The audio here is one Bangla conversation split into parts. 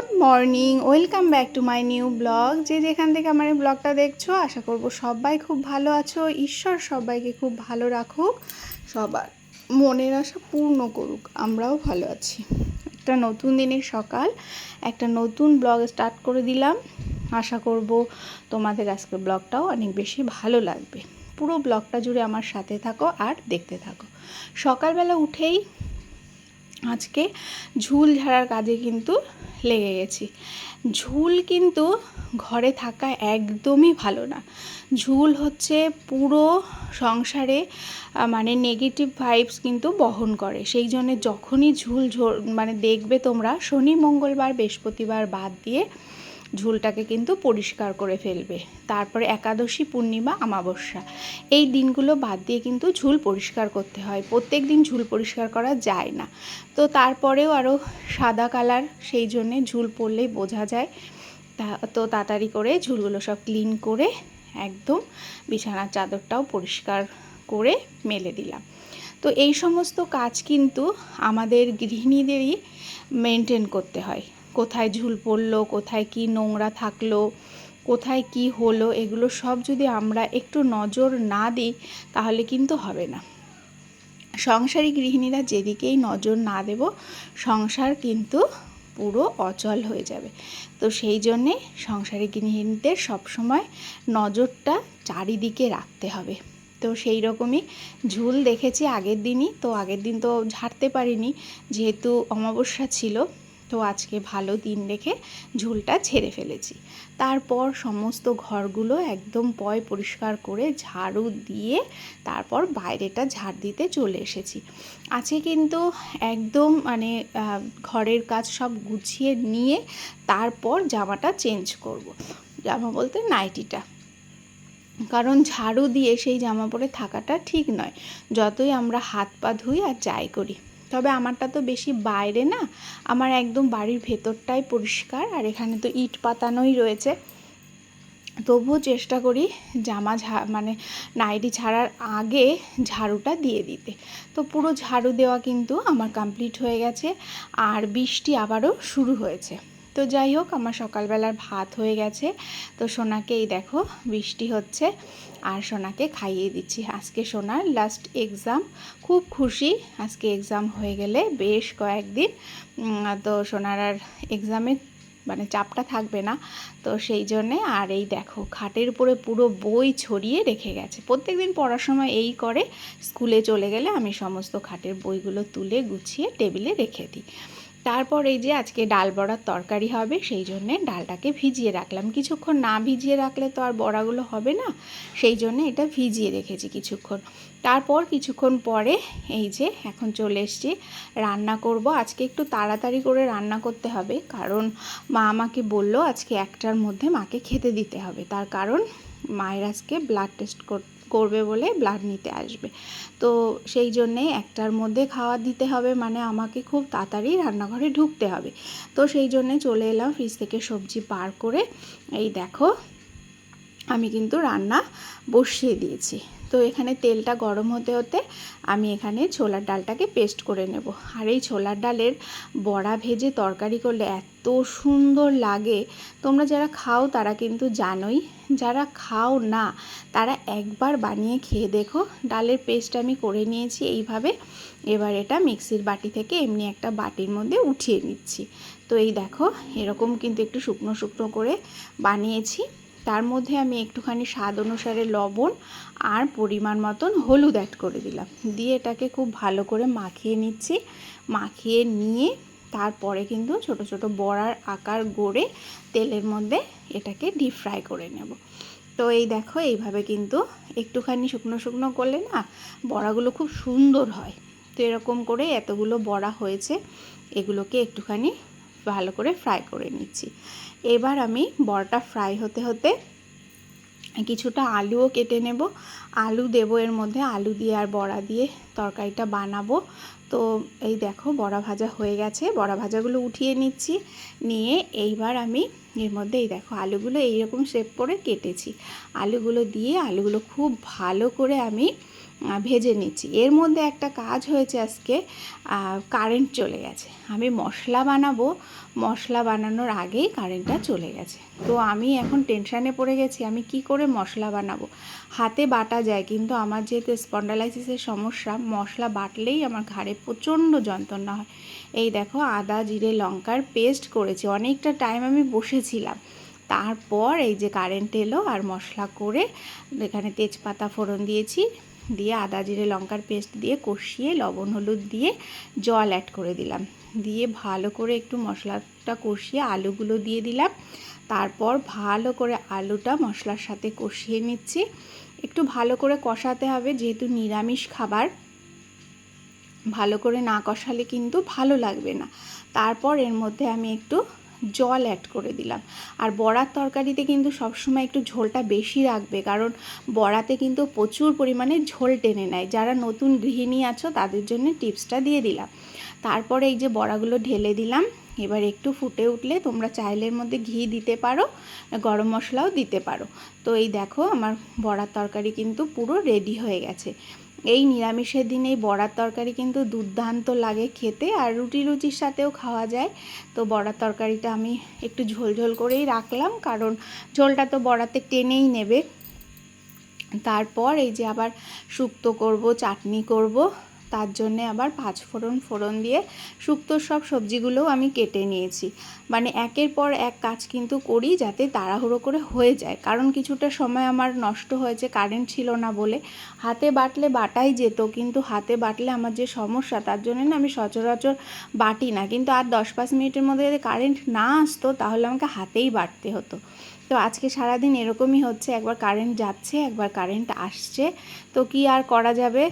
Good morning, welcome back to my new blog. যে যেখান থেকে আমার এই ব্লগটা দেখছ, আশা করব সবাই খুব ভালো আছো। ঈশ্বর সবাইকে খুব ভালো রাখুক, সবার মনের আশা পূর্ণ করুক, আমরাও ভালো আছি। একটা নতুন দিনের সকাল, একটা নতুন ব্লগ স্টার্ট করে দিলাম। আশা করব তোমাদের আজকের ব্লগটাও অনেক বেশি ভালো লাগবে। পুরো ব্লগটা জুড়ে আমার সাথে থাকো আর দেখতে থাকো। সকালবেলা উঠেই আজকে ঝুল ঝাড়ার কাজে কিন্তু লেগে গেছি। ঝুল কিন্তু ঘরে থাকা একদমই ভালো না। ঝুল হচ্ছে পুরো সংসারে মানে নেগেটিভ ভাইবস কিন্তু বহন করে। সেই জন্য যখনই ঝুল মানে দেখবে তোমরা, শনি, মঙ্গলবার, বৃহস্পতিবার বাদ দিয়ে ঝুলটাকে কিন্তু পরিষ্কার করে ফেলবে। তারপরে একাদশী পূর্ণিমা আমাবস্যা এই দিনগুলো বাদ দিয়ে কিন্তু ঝুল পরিষ্কার করতে হয়। প্রত্যেক দিন ঝুল পরিষ্কার করা যায় না। তো তারপরেও আরও সাদা কালার, সেই জন্যে ঝুল পরলেই বোঝা যায়। তা, তো তাড়াতাড়ি করে ঝুলগুলো সব ক্লিন করে একদম বিছানার চাদরটাও পরিষ্কার করে মেলে দিলাম। তো এই সমস্ত কাজ কিন্তু আমাদের গৃহিণীদেরই মেনটেন করতে হয়। কোথায় ঝুল পড়ল, কোথায় কি নোংরা থাকল, কোথায় কি হলো, এগুলো সব যদি আমরা একটু নজর না দিই, তাহলে কিন্তু হবে না। সংসারী গৃহিণীরা যেদিকেই নজর না দেব, সংসার কিন্তু পুরো অচল হয়ে যাবে। তো সেই জন্যে সংসারী গৃহিণীদের সবসময় নজরটা চারিদিকে রাখতে হবে। তো সেই রকমই ঝুল দেখেছি আগের দিনই, তো আগের দিন তো ঝাড়তে পারিনি, যেহেতু অমাবস্যা ছিল তো আজকে ভালো দিন দেখে ঝুলটা ছেড়ে ফেলেছি। তারপর সমস্ত ঘরগুলো একদম পয় পরিষ্কার করে ঝাড়ু দিয়ে তারপর বাইরেটা ঝাড় দিতে চলে এসেছি। আজকে কিন্তু একদম মানে ঘরের কাজ সব গুছিয়ে নিয়ে তারপর জামাটা চেঞ্জ করব। জামা বলতে নাইটিটা। কারণ ঝাড়ু দিয়ে সেই জামা পরে থাকাটা ঠিক নয়। যতই আমরা হাত পা ধুই আর যাই করি। তবে আমারটা তো বেশি বাইরে না। আমার একদম বাড়ির ভেতরটাই পরিষ্কার আর এখানে তো ইট পাতানোই রয়েছে। তবুও চেষ্টা করি জামা ঝা মানে নাইটি ছাড়ার আগে ঝাড়ুটা দিয়ে দিতে। তো পুরো ঝাড়ু দেওয়া কিন্তু আমার কমপ্লিট হয়ে গেছে। আর বৃষ্টি আবারও শুরু হয়েছে। তো যাই হোক, আমার সকালবেলার ভাত হয়ে গেছে। তো সোনাকে এই দেখো, বৃষ্টি হচ্ছে আর সোনাকে খাইয়ে দিচ্ছি। আজকে সোনার লাস্ট এক্সাম খুব খুশি আজকে এক্সাম হয়ে গেলে বেশ কয়েকদিন। তো সোনার আর এক্সামের মানে চাপটা থাকবে না। তো সেই জন্যে আর এই দেখো, খাটের উপরে পুরো বই ছড়িয়ে রেখে গেছে। প্রত্যেকদিন পড়ার সময় এই করে স্কুলে চলে গেলে আমি সমস্ত খাটের বইগুলো তুলে গুছিয়ে টেবিলে রেখে দিই। তারপর এই যে আজকে ডাল বড়ার তরকারি হবে, সেই জন্যে ডালটাকে ভিজিয়ে রাখলাম। কিছুক্ষণ না ভিজিয়ে রাখলে তো আর বড়াগুলো হবে না, সেই জন্যে এটা ভিজিয়ে রেখেছি কিছুক্ষণ। তারপর কিছুক্ষণ পরে এই যে এখন চলে এসছি, রান্না করব। আজকে একটু তাড়াতাড়ি করে রান্না করতে হবে, কারণ মা আমাকে বলল আজকে একটার মধ্যে মাকে খেতে দিতে হবে। তার কারণ মায়ের আজকে ব্লাড টেস্ট করবে বলে ব্লাড নিতে আসবে। তো সেই জন্যে একটার মধ্যে খাওয়া দিতে হবে মানে আমাকে খুব তাড়াতাড়ি রান্নাঘরে ঢুকতে হবে। তো সেই জন্যে চলে এলাম ফ্রিজ থেকে সবজি পার করে। এই দেখো, আমি কিন্তু রান্না বসিয়ে দিয়েছি। তো এখানে তেলটা গরম হতে হতে আমি এখানে ছোলার ডালটাকে পেস্ট করে নেব। আর এই ছোলার ডালের বড়া ভেজে তরকারি করলে এত সুন্দর লাগে। তোমরা যারা খাও তারা কিন্তু জানোই, যারা খাও না তারা একবার বানিয়ে খেয়ে দেখো। ডালের পেস্ট আমি করে নিয়েছি এইভাবে। এবার এটা মিক্সির বাটি থেকে এমনি একটা বাটির মধ্যে উঠিয়ে নিচ্ছি। তো এই দেখো, এরকম কিন্তু একটু শুকনো শুকনো করে বানিয়েছি। তার মধ্যে আমি একটুখানি স্বাদ অনুসারে লবণ আর পরিমাণ মতন হলুদ অ্যাড করে দিলাম। দিয়ে এটাকে খুব ভালো করে মাখিয়ে নিচ্ছি। মাখিয়ে নিয়ে তারপরে কিন্তু ছোট ছোট বড়ার আকার গড়ে তেলের মধ্যে এটাকে ডিপ ফ্রাই করে নেব। তো এই দেখো, এইভাবে কিন্তু একটুখানি শুকনো শুকনো করলে না বড়াগুলো খুব সুন্দর হয়। তো এরকম করে এতগুলো বড়া হয়েছে, এগুলোকে একটুখানি ভালো করে ফ্রাই করে নিচ্ছি। এবার আমি বড়াটা ফ্রাই হতে হতে কিছুটা আলুও কেটে নেব। আলু দেবো এর মধ্যে, আলু দিয়ে আর বড়া দিয়ে তরকারিটা বানাবো। তো এই দেখো বড়া ভাজা হয়ে গেছে, বড়া ভাজাগুলো উঠিয়ে নিচ্ছি। নিয়ে এইবার আমি এর মধ্যে এই দেখো আলুগুলো এইরকম শেপ করে কেটেছি। আলুগুলো দিয়ে আলুগুলো খুব ভালো করে আমি ভেজে নিচ্ছি। এর মধ্যে একটা কাজ হয়েছে আজকে কারেন্ট চলে গেছে। আমি মশলা বানাবো, মশলা বানানোর আগেই কারেন্টটা চলে গেছে। তো আমি এখন টেনশানে পড়ে গেছি, আমি কি করে মশলা বানাবো? হাতে বাটা যায়, কিন্তু আমার যেহেতু স্পন্ডালাইসিসের সমস্যা, মশলা বাটলেই আমার ঘাড়ে প্রচণ্ড যন্ত্রণা হয়। এই দেখো, আদা, জিরে, লঙ্কার পেস্ট করেছি। অনেকটা টাইম আমি বসেছিলাম। তারপর এই যে কারেন্ট এলো, আর মশলা করে এখানে তেজপাতা ফোড়ন দিয়েছি। দিয়ে আদা, জিরে, লঙ্কার পেস্ট দিয়ে কষিয়ে, লবণ, হলুদ দিয়ে জল অ্যাড করে দিলাম। দিয়ে ভালো করে একটু মশলাটা কষিয়ে আলুগুলো দিয়ে দিলাম। তারপর ভালো করে আলুটা মশলার সাথে কষিয়ে নিচ্ছি। একটু ভালো করে কষাতে হবে, যেহেতু নিরামিষ খাবার। ভালো করে না কষালে কিন্তু ভালো লাগবে না। তারপর এর মধ্যে আমি একটু জল অ্যাড করে দিলাম। আর বড়ার তরকারিতে কিন্তু সবসময় একটু ঝোলটা বেশি রাখবে, কারণ বড়াতে কিন্তু প্রচুর পরিমাণে ঝোল টেনে নেয়। যারা নতুন গৃহিণী আছো, তাদের জন্য টিপসটা দিয়ে দিলাম। তারপরে এই যে বড়াগুলো ঢেলে দিলাম। এবার একটু ফুটে উঠলে তোমরা চাইলের মধ্যে ঘি দিতে পারো, গরম মশলাও দিতে পারো। তো এই দেখো, আমার বড়ার তরকারি কিন্তু পুরো রেডি হয়ে গেছে। এই নিরামিষের দিনে এই বড়ার তরকারি কিন্তু দুর্দান্ত লাগে খেতে আর রুটি লুচির সাথেও খাওয়া যায়। তো বড়ার তরকারিটা আমি একটু ঝোল ঝোল করেই রাখলাম, কারণ ঝোলটা তো বড়াতে টেনেই নেবে। তারপর এই যে আবার শুক্তো করব, চাটনি করব তার জন্যে আবার পাঁচ ফোড়ন ফোড়ন দিয়ে শুক্তো সব সবজিগুলোও আমি কেটে নিয়েছি। মানে একের পর এক কাজ কিন্তু করি যাতে তাড়াহুড়ো করে হয়ে যায়। কারণ কিছুটা সময় আমার নষ্ট হয়েছে কারেন্ট ছিল না বলে। হাতে বাটলে বাটাই যেত, কিন্তু হাতে বাটলে আমার যে সমস্যা, তার জন্য না আমি সচরাচর বাটি না। কিন্তু আর দশ পাঁচ মিনিটের মধ্যে যদি কারেন্ট না আসতো, তাহলে আমাকে হাতেই বাটতে হতো। তো আজকে সারাদিন এরকমই হচ্ছে, একবার কারেন্ট যাচ্ছে, একবার কারেন্ট আসছে। তো কি আর করা যাবে?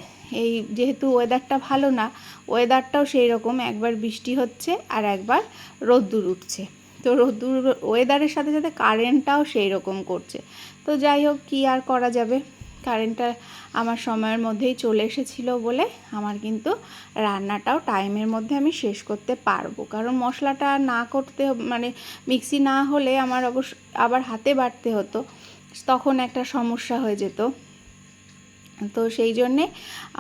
এই যেহেতু ওয়েদারটা ভালো না ওয়েদারটাও সেই রকম একবার বৃষ্টি হচ্ছে আর একবার রোদ্দুর উঠছে। তো রোদ্দুর ওয়েদারের সাথে সাথে কারেন্টটাও সেই রকম করছে। তো যাই হোক, কী আর করা যাবে? কারেন্টটা আমার সময়ের মধ্যেই চলে এসেছিল বলে আমার কিন্তু রান্নাটাও টাইমের মধ্যে আমি শেষ করতে পারব। কারণ মশলাটা না করতে মানে মিক্সি না হলে আমার অবশ্য আবার হাতে বাটতে হতো, তখন একটা সমস্যা হয়ে যেত। তো সেই জন্যে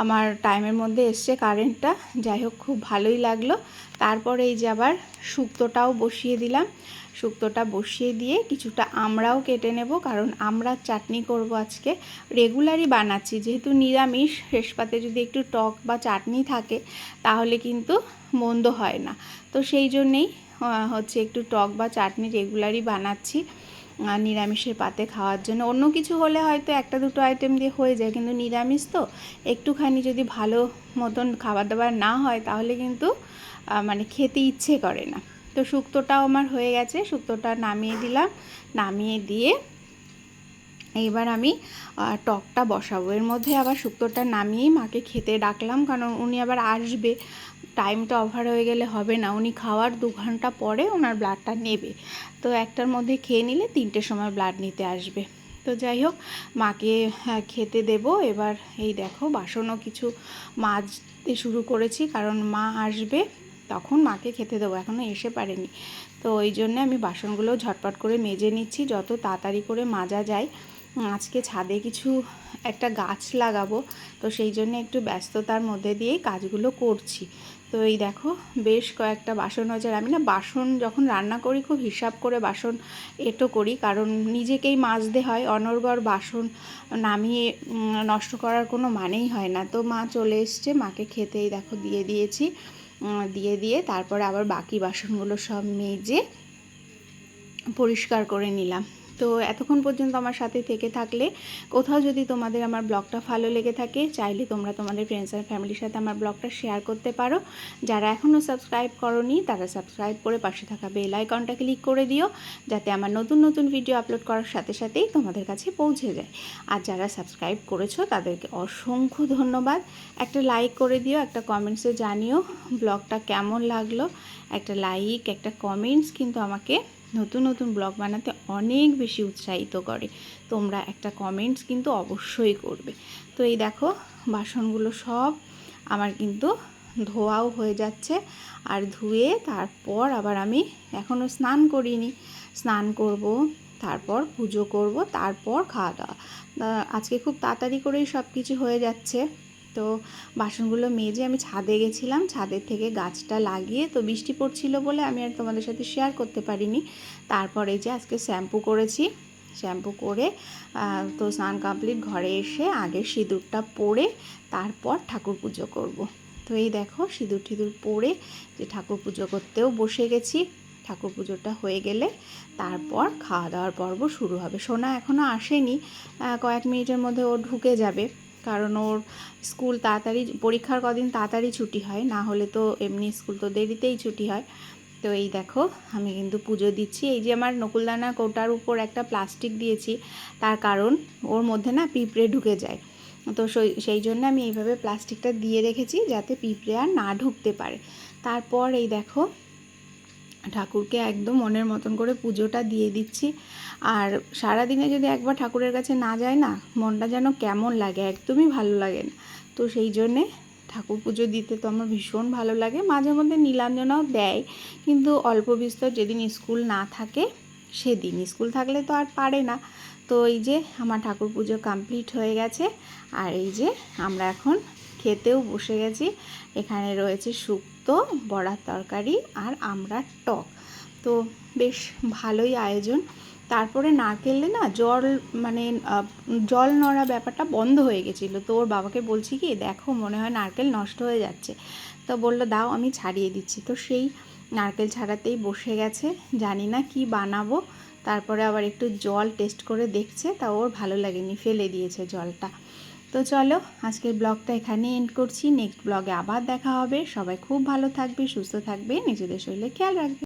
আমার টাইমের মধ্যে এসছে কারেন্টটা যাই হোক, খুব ভালোই লাগল। তারপরে এই যে আবার শুক্তোটাও বসিয়ে দিলাম। শুক্তোটা বসিয়ে দিয়ে কিছুটা আমরাও কেটে নেব, কারণ আমরা চাটনি করব আজকে। রেগুলারই বানাচ্ছি, যেহেতু নিরামিষ শেষ পাতে যদি একটু টক বা চাটনি থাকে, তাহলে কিন্তু মন্দ হয় না। তো সেই জন্যেই হচ্ছে একটু টক বা চাটনি রেগুলারই বানাচ্ছি নিরামিষের পাতে খাওয়ার জন্য। অন্য কিছু হলে হয়তো একটা দুটো আইটেম দিয়ে হয়ে যায়, কিন্তু নিরামিষ তো একটুখানি যদি ভালো মতন খাবার দাবার না হয়, তাহলে কিন্তু মানে খেতে ইচ্ছে করে না। তো শুক্তোটাও আমার হয়ে গেছে, শুক্তোটা নামিয়ে দিলাম, নামিয়ে দিয়ে এইবার আমি টকটা বসাবো। এর মধ্যে আবার শুক্তোটা নামিয়েই মাকে খেতে ডাকলাম, কারণ উনি আবার আসবে। টাইমটা ওভার হয়ে গেলে হবে না, উনি খাওয়ার দু ঘণ্টা পরে ওনার ব্লাডটা নেবে। তো একটার মধ্যে খেয়ে নিলে তিনটের সময় ব্লাড নিতে আসবে। তো যাই হোক, মাকে খেতে দেব। এবার এই দেখো, বাসনও কিছু মাজতে শুরু করেছি, কারণ মা আসবে। তখন মাকে খেতে দেবো এখনও এসে পারেনি। তো ওই জন্যে আমি বাসনগুলো ঝটপট করে মেজে নিচ্ছি, যত তাড়াতাড়ি করে মাজা যায়। আজকে ছাদে কিছু একটা গাছ লাগাবো, তো সেই জন্য একটু ব্যস্ততার মধ্যে দিয়েই কাজগুলো করছি। তো এই দেখো, বেশ কয়েকটা বাসন হয়েছে। আমি না বাসন যখন রান্না করি, খুব হিসাব করে বাসন এটো করি, কারণ নিজেকেই মাজতে হয়। অনর্গর বাসন নামিয়ে নষ্ট করার কোনো মানেই হয় না। তো মা চলে এসছে, মাকে খেতেই দেখো দিয়ে দিয়েছি। দিয়ে দিয়ে তারপরে আবার বাকি বাসনগুলো সব মেজে পরিষ্কার করে নিলাম। তো এতক্ষণ পর্যন্ত আমার সাথে থেকে থাকলে। কোথাও যদি তোমাদের আমার ব্লগটা ভালো লেগে থাকে, চাইলে তোমরা তোমাদের ফ্রেন্ডস আর ফ্যামিলির সাথে আমার ব্লগটা শেয়ার করতে পারো। যারা এখনও সাবস্ক্রাইব করনি, তারা সাবস্ক্রাইব করে পাশে থাকা বেল আইকনটা ক্লিক করে দিও, যাতে আমার নতুন নতুন ভিডিও আপলোড করার সাথে সাথেই তোমাদের কাছে পৌঁছে যায়। আর যারা সাবস্ক্রাইব করেছ, তাদেরকে অসংখ্য ধন্যবাদ। একটা লাইক করে দিও, একটা কমেন্টসে জানিও ব্লগটা কেমন লাগল। একটা লাইক একটা কমেন্টস কিন্তু আমাকে নতুন নতুন ব্লগ বানাতে অনেক বেশি উৎসাহিত করে। তোমরা একটা কমেন্টস কিন্তু অবশ্যই করবে। তো এই দেখো, বাসনগুলো সব আমার কিন্তু ধোয়াও হয়ে যাচ্ছে। আর ধুয়ে তারপর আবার আমি এখনও স্নান করিনি। স্নান করব, তারপর পুজো করব, তারপর খাওয়া দাওয়া। আজকে খুব তাড়াতাড়ি করেই সব কিছু হয়ে যাচ্ছে। তো বাসনগুলো মেজে আমি ছাদে গেছিলাম। ছাদের থেকে গাছটা লাগিয়ে তো বৃষ্টি পড়ছিল বলে আমি আর তোমাদের সাথে শেয়ার করতে পারিনি। তারপরে যে আজকে শ্যাম্পু করেছি। শ্যাম্পু করে তো স্নান কমপ্লিট ঘরে এসে আগে সিঁদুরটা পরে তারপর ঠাকুর পুজো করব। তো এই দেখো সিঁদুর টিঁদুর পরে যে ঠাকুর পুজো করতেও বসে গেছি। ঠাকুর পুজোটা হয়ে গেলে তারপর খাওয়া দাওয়ার পর্ব শুরু হবে। সোনা এখনও আসেনি। কয়েক মিনিটের মধ্যে ও ঢুকে যাবে। কারণ ওর স্কুল তাড়াতাড়ি, পরীক্ষার কদিন তাড়াতাড়ি ছুটি হয়, না হলে তো এমনি স্কুল তো দেরিতেই ছুটি হয়। তো এই দেখো, আমি কিন্তু পুজো দিচ্ছি। এই যে আমার নকুলদানা কোটার উপর একটা প্লাস্টিক দিয়েছি, তার কারণ ওর মধ্যে না পিঁপড়ে ঢুকে যায়। তো সেই জন্য আমি এইভাবে প্লাস্টিকটা দিয়ে রেখেছি যাতে পিঁপড়ে আর না ঢুকতে পারে। তারপর এই দেখো ঠাকুরকে একদম মনের মতন করে পুজোটা দিয়ে দিচ্ছি। আর সারাদিনে যদি একবার ঠাকুরের কাছে না যায় না, মনটা যেন কেমন লাগে, একদমই ভালো লাগে না। তো সেই জন্যে ঠাকুর পুজো দিতে তো আমার ভীষণ ভালো লাগে। মাঝে মধ্যে নীলাঞ্জনাও দেয়, কিন্তু অল্প বিস্তর যেদিন স্কুল না থাকে, সেদিন। স্কুল থাকলে তো আর পারে না। তো এই যে আমার ঠাকুর পুজো কমপ্লিট হয়ে গেছে, আর এই যে আমরা এখন খেতেও বসে গেছি। এখানে রয়েছে শুক্তো। বড়ার তরকারি আর আমরা টক। তো বেশ ভালোই আয়োজন। তারপরে নারকেলে না জল মানে জল নড়া ব্যাপারটা বন্ধ হয়ে গেছিল। তো ওর বাবাকে বলছি কি, দেখো, মনে হয় নারকেল নষ্ট হয়ে যাচ্ছে। তো বলল, দাও, আমি ছাড়িয়ে দিচ্ছি। তো সেই নারকেল ছাড়াতেই বসে গেছে। জানি না কি বানাবো। তারপরে আবার একটু জল টেস্ট করে দেখছে। তা ওর ভালো লাগেনি, ফেলে দিয়েছে জলটা। তো চলো, আজকের ব্লগটা এখানে এন্ড করছি। নেক্সট ব্লগে আবার দেখা হবে। সবাই খুব ভালো থাকবে, সুস্থ থাকবে, নিজেদের শরীরে খেয়াল রাখবে।